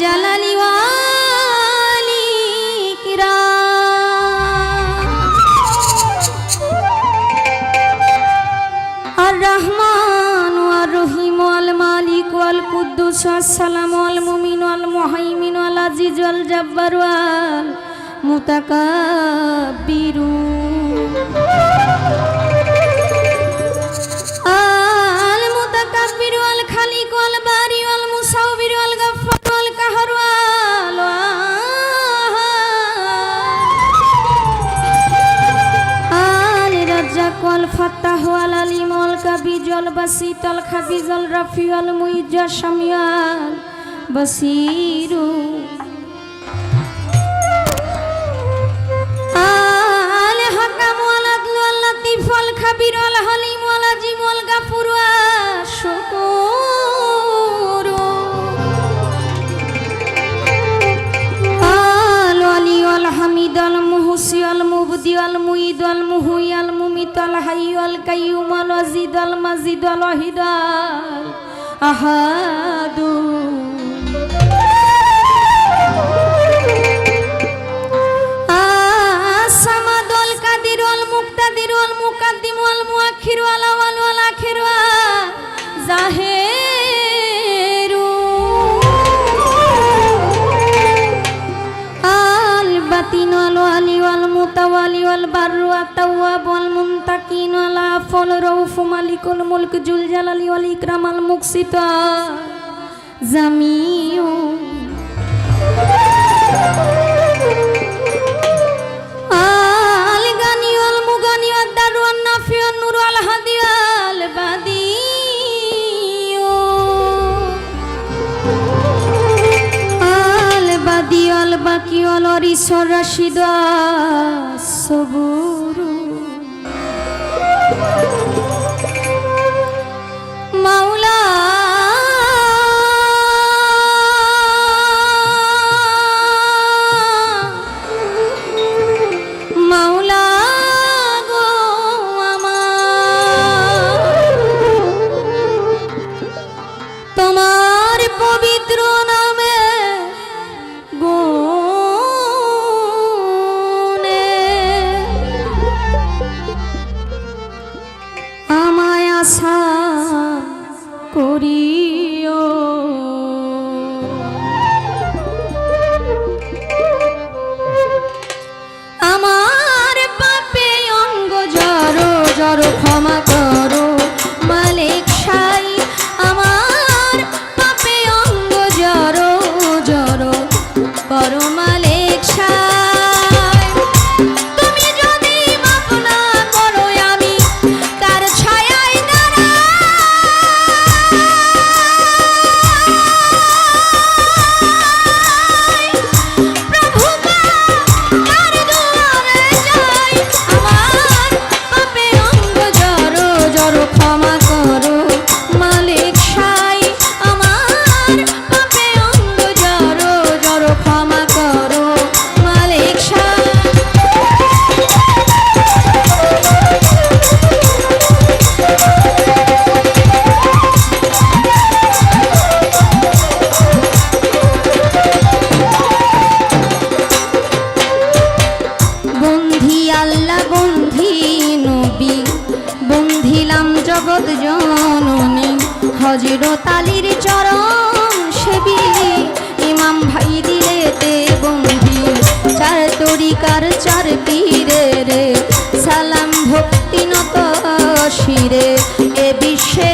জালালি ওয়ালি আর রহমান, আর রহিম কুদ্দুস আসসালাম আল মুমিন আল মুহাইমিন আল আজিজ আল জব্বার আল মুতাকাব্বিরু আল ফাত্তাহ আল আলিমল কাবি জল বাসি তল খাবি জল আল রাফি আল মুইজ আল শামিয়াল বসিরু আল মুহসি আল মুবদি আল মুইদ আল মুহুই আল মুমিত আল কাইয়ুম আল আজিদ আল মাজিদ আল ওয়াহিদ আল আহাদু। মুকাদ্দিম আল মুআখির আল আওয়াল আল আখির জাহেরু আল বাতিন আল আলি আল মুতাওয়ালি আল বাররু আতাওয়াব আল মুনতাকিন আল আফল রউফ মালিকুল অরিসর রাশিদ সবুরু জগৎ জননী। হজরত আলীর চরণ সেবি। ইমাম ভাই দিলে বন্ধি। চার তরিকার চার পীরে রে। সালাম ভক্তি নত শিরে। এ বিশ্বের